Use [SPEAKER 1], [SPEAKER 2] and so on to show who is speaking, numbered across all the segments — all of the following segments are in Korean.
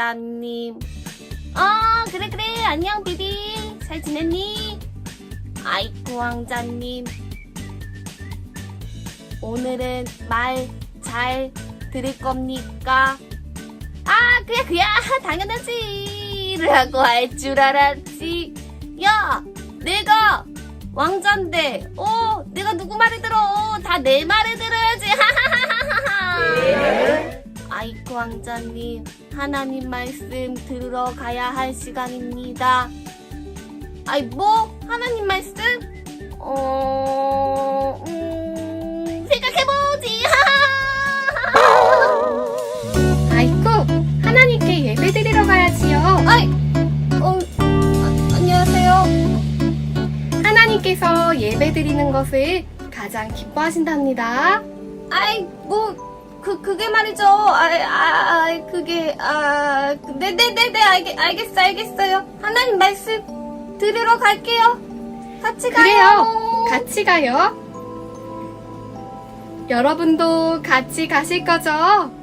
[SPEAKER 1] 왕자님. 어, 그래, 그래. 안녕, 비비. 잘 지냈니? 아이쿠, 왕자님. 오늘은 말 잘 들을 겁니까? 아, 그야, 그야. 당연하지. 라고 할 줄 알았지. 야, 내가 왕자인데, 어, 내가 누구 말을 들어? 다 내 말을 들어야 왕자님, 하나님 말씀 들으러 가야 할 시간입니다. 아이, 뭐? 하나님 말씀? 어, 음, 생각해보지.
[SPEAKER 2] 아이쿠, 하나님께 예배 드리러 가야지요.
[SPEAKER 1] 아이, 어, 아, 안녕하세요.
[SPEAKER 2] 하나님께서 예배 드리는 것을 가장 기뻐하신답니다.
[SPEAKER 1] 아이, 뭐, 그, 그게 말이죠. 아, 아, 아 그게, 아, 네네네네, 알겠, 알겠어, 알겠어요. 하나님 말씀 들으러 갈게요. 같이 가요.
[SPEAKER 2] 그래요. 같이 가요. 여러분도 같이 가실 거죠?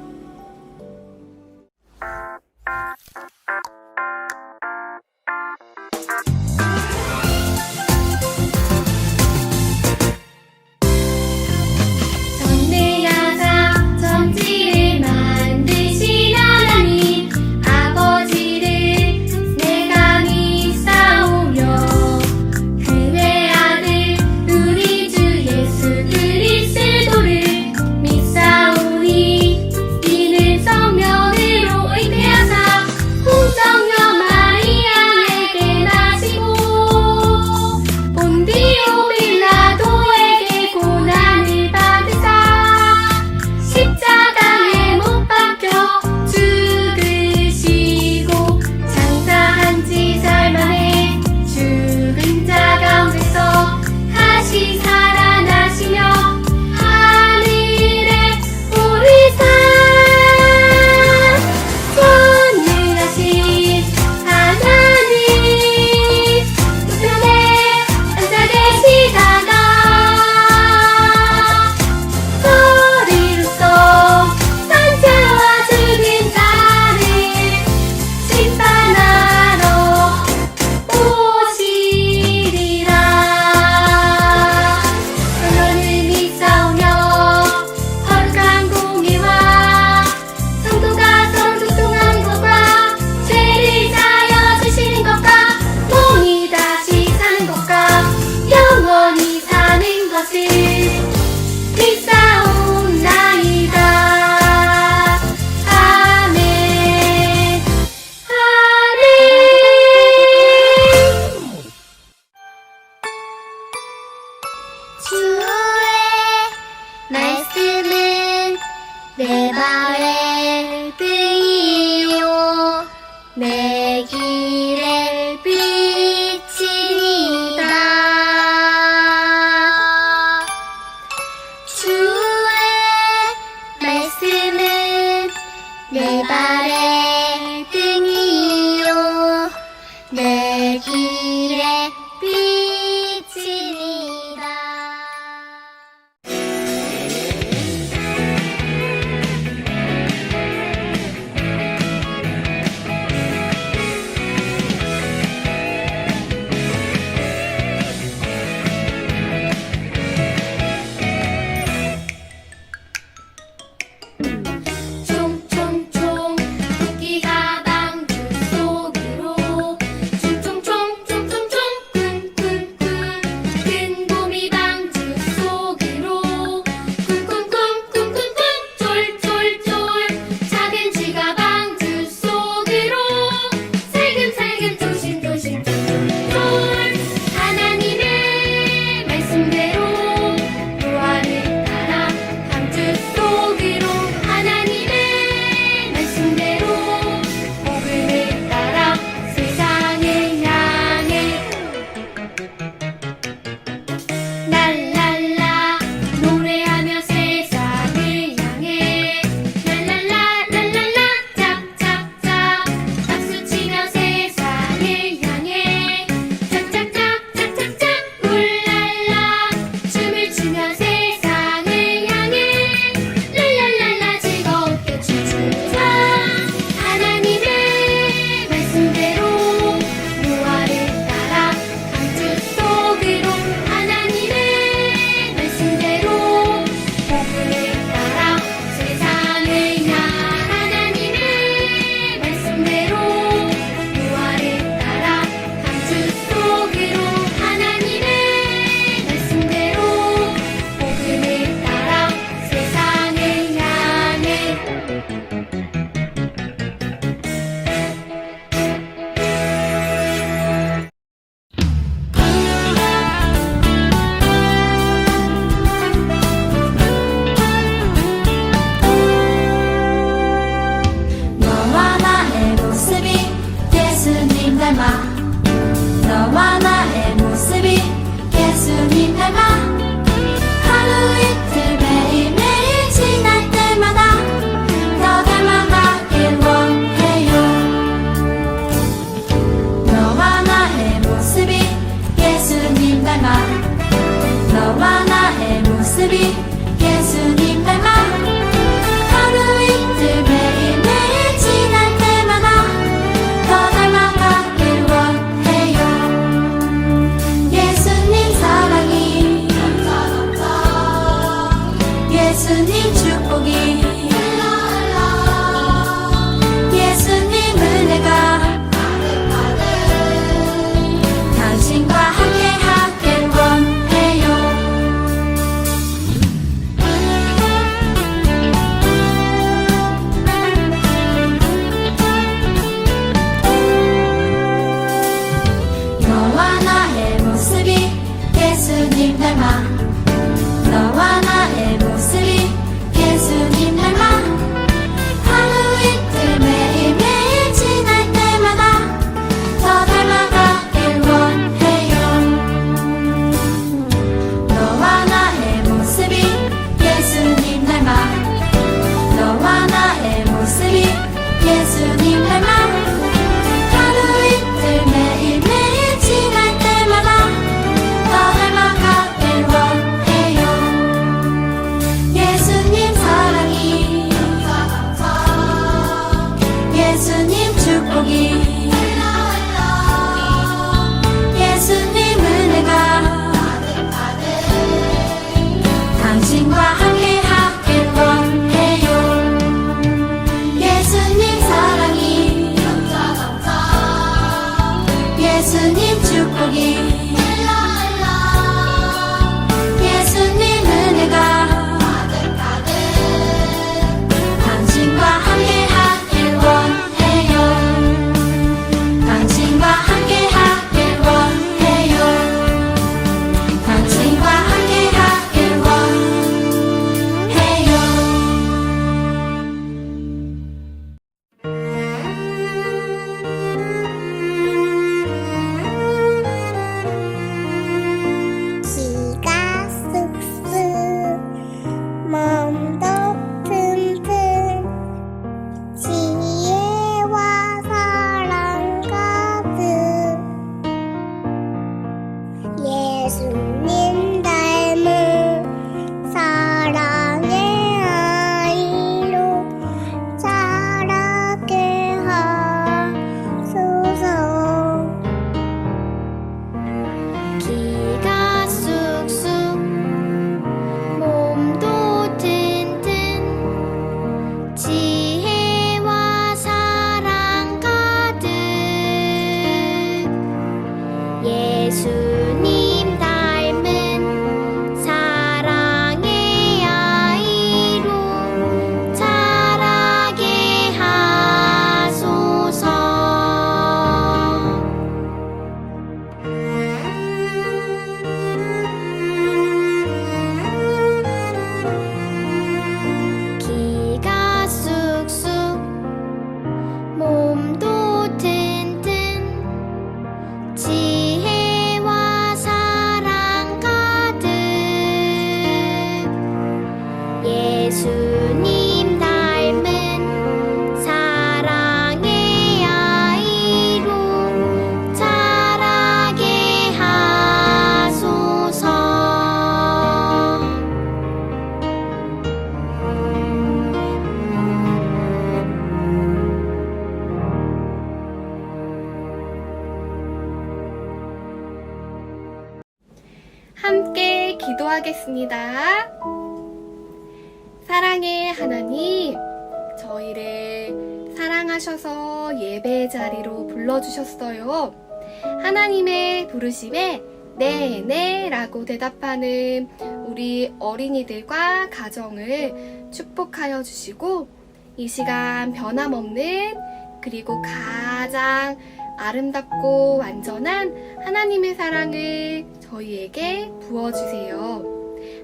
[SPEAKER 1] 주셨어요. 하나님의 부르심에 네, 네 라고 대답하는 우리 어린이들과 가정을 축복하여 주시고 이 시간 변함없는 그리고 가장 아름답고 완전한 하나님의 사랑을 저희에게 부어주세요.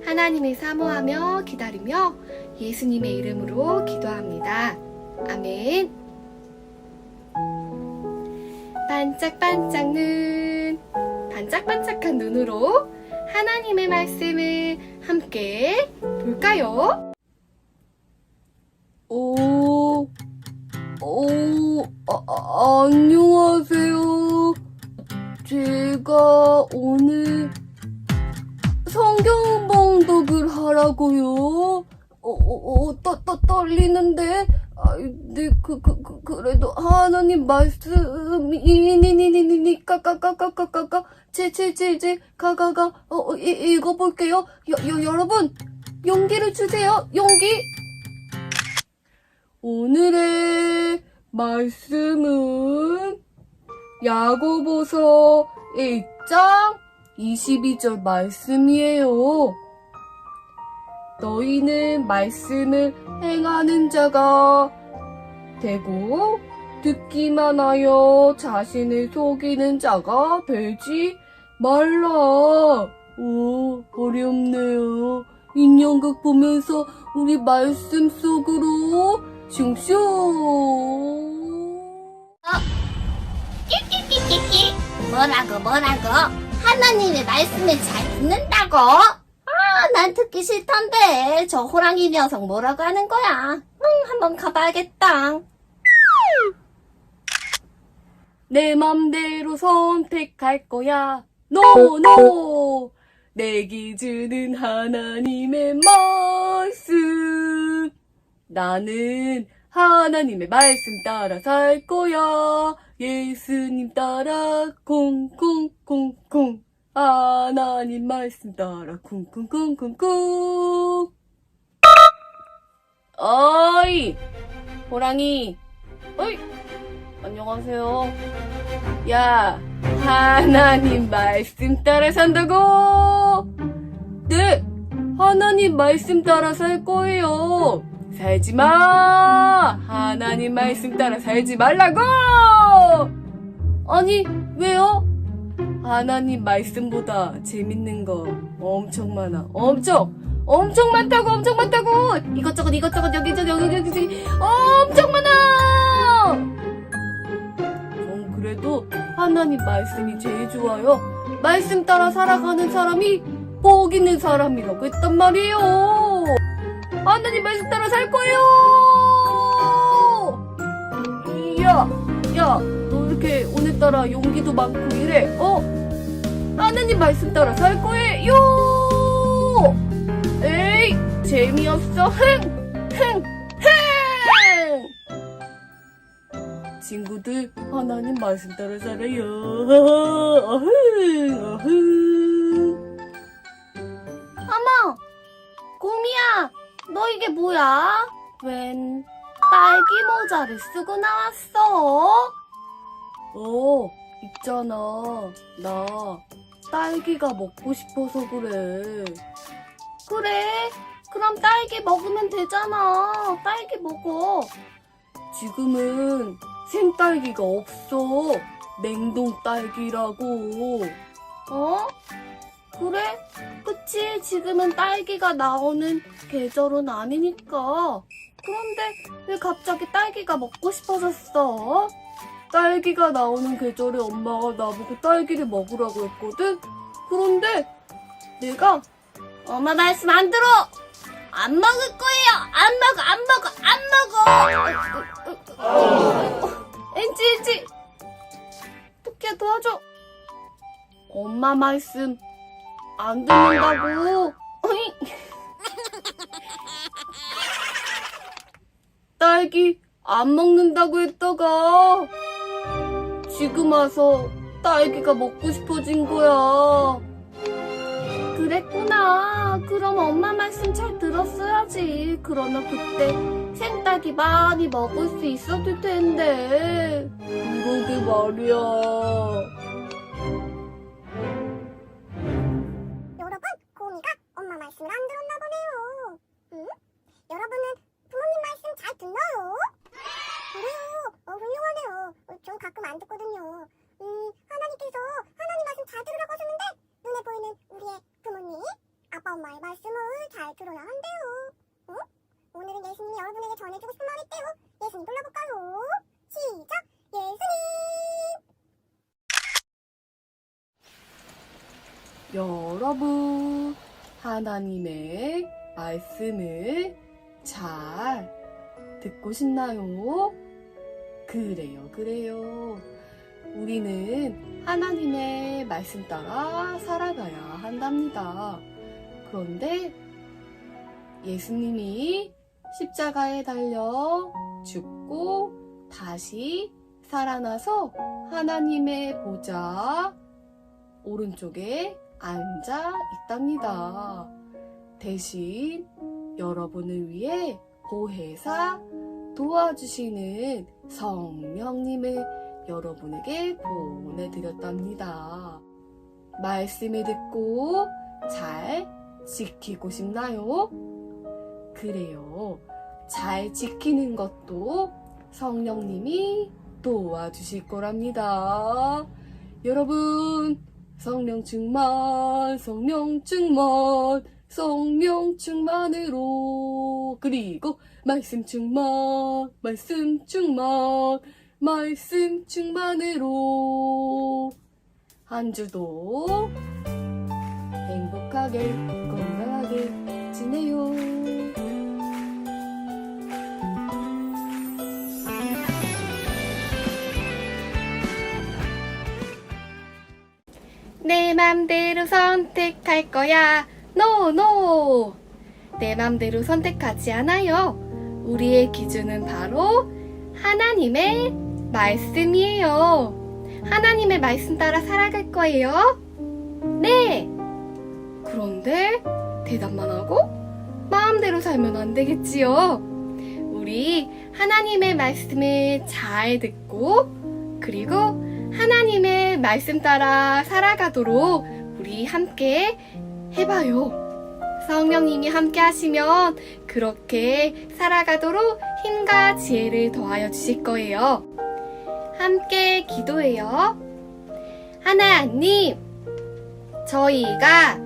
[SPEAKER 1] 하나님을 사모하며 기다리며 예수님의 이름으로 기도합니다. 아멘. 반짝반짝 눈, 반짝반짝한 눈으로 하나님의 말씀을 함께 볼까요? 오, 오, 아, 아, 안녕하세요. 제가 오늘 성경 봉독을 하라고요. 어, 어, 어, 떠, 떠, 떨리는데. 아, 네, 그, 그, 그, 그래도 하나님 말씀이, 니, 니, 니, 니, 니, 까, 까, 까, 까, 까, 까, 까, 제, 제, 제, 제, 가, 가, 가, 어, 어, 이, 읽어볼게요. 여, 여, 여러분, 용기를 주세요. 용기. 오늘의 말씀은 야고보서 1장 22절 말씀이에요. 너희는 말씀을 행하는 자가 되고 듣기만 하여 자신을 속이는 자가 되지 말라. 오, 어렵네요. 인형극 보면서 우리 말씀 속으로 슝슝.
[SPEAKER 2] 끼끼끼끼끼. 뭐라고, 뭐라고? 하나님의 말씀을 잘 듣는다고? 아, 난 듣기 싫던데. 저 호랑이 녀석 뭐라고 하는 거야? 응, 한번 가봐야겠다.
[SPEAKER 1] 내 맘대로 선택할 거야. 노노. 내 기준은 하나님의 말씀. 나는 하나님의 말씀 따라 살 거야. 예수님 따라 콩콩콩콩. 하나님 말씀 따라 쿵쿵쿵쿵쿵. 어이! 호랑이. 어이! 안녕하세요. 야, 하나님 말씀 따라 산다고? 네, 하나님 말씀 따라 살 거예요. 살지 마! 하나님 말씀 따라 살지 말라고! 아니, 왜요? 하나님 말씀보다 재밌는 거 엄청 많아. 엄청! 엄청 많다고, 엄청 많다고! 이것저것, 이것저것, 여기저기, 여기저기, 엄청 많아! 전 그래도 하나님 말씀이 제일 좋아요. 말씀 따라 살아가는 사람이 복 있는 사람이라고 했단 말이에요. 하나님 말씀 따라 살 거예요. 야, 야, 너 이렇게 오늘따라 용기도 많고 이래? 어? 하나님 말씀 따라 살 거예요. 에이, 재미없어. 흥, 흥, 흥. 친구들 하나님 말씀 따라 살아요. 어흥 어흥.
[SPEAKER 2] 어머! 곰이야! 너 이게 뭐야? 웬 딸기 모자를 쓰고 나왔어?
[SPEAKER 1] 어 있잖아 나 딸기가 먹고 싶어서 그래.
[SPEAKER 2] 그래. 그럼 딸기 먹으면 되잖아. 딸기 먹어.
[SPEAKER 1] 지금은 생딸기가 없어. 냉동 딸기라고.
[SPEAKER 2] 어? 그래? 그치, 지금은 딸기가 나오는 계절은 아니니까. 그런데 왜 갑자기 딸기가 먹고 싶어졌어?
[SPEAKER 1] 딸기가 나오는 계절에 엄마가 나보고 딸기를 먹으라고 했거든. 그런데 내가
[SPEAKER 2] 엄마 말씀 안 들어! 안 먹을 거예요! 안 먹어, 안 먹어, 안 먹어! 엔지, 엔지! 토끼야 도와줘!
[SPEAKER 1] 엄마 말씀 안 듣는다고. 딸기 안 먹는다고 했다가 지금 와서 딸기가 먹고 싶어진 거야.
[SPEAKER 2] 그랬구나. 그럼 엄마 말씀 잘 들었어야지. 그러면 그때 생딸기 많이 먹을 수 있었을 텐데.
[SPEAKER 1] 그러게 말이야. 여러분, 하나님의 말씀을 잘 듣고 싶나요? 그래요, 그래요. 우리는 하나님의 말씀 따라 살아가야 한답니다. 그런데 예수님이 십자가에 달려 죽고 다시 살아나서 하나님의 보좌 오른쪽에 앉아 있답니다. 대신 여러분을 위해 보혜사 도와주시는 성령님을 여러분에게 보내드렸답니다. 말씀을 듣고 잘 지키고 싶나요? 그래요. 잘 지키는 것도 성령님이 도와주실 거랍니다. 여러분, 성령 충만, 성령 충만, 성령 충만으로. 그리고 말씀 충만, 말씀 충만, 말씀 충만으로. 한 주도 행복하게, 건강하게 지내요.
[SPEAKER 2] 내 맘대로 선택할 거야. 노, 노. 내 맘대로 선택하지 않아요. 우리의 기준은 바로 하나님의 말씀이에요. 하나님의 말씀 따라 살아갈 거예요. 네. 그런데 대답만 하고 마음대로 살면 안 되겠지요. 우리 하나님의 말씀을 잘 듣고 그리고 하나님의 말씀 따라 살아가도록 우리 함께 해봐요. 성령님이 함께 하시면 그렇게 살아가도록 힘과 지혜를 더하여 주실 거예요. 함께 기도해요. 하나님, 저희가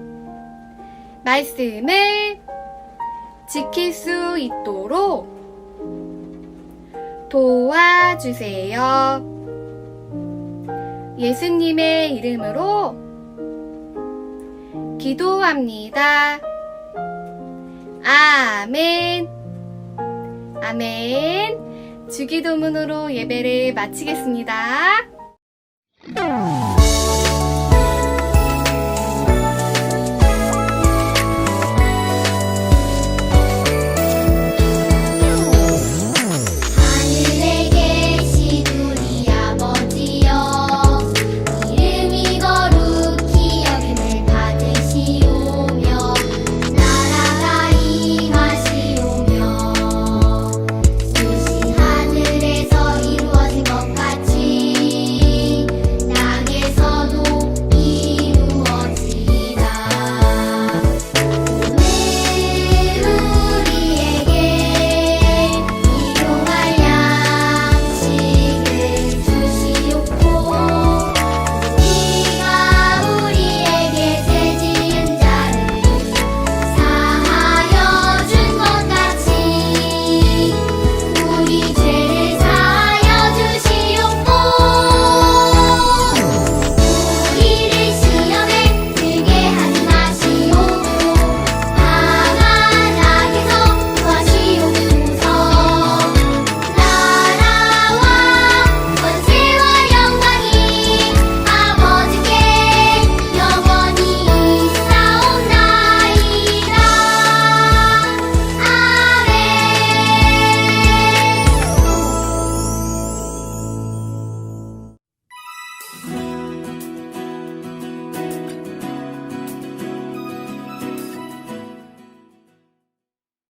[SPEAKER 2] 말씀을 지킬 수 있도록 도와주세요. 예수님의 이름으로 기도합니다. 아멘. 아멘. 주기도문으로 예배를 마치겠습니다.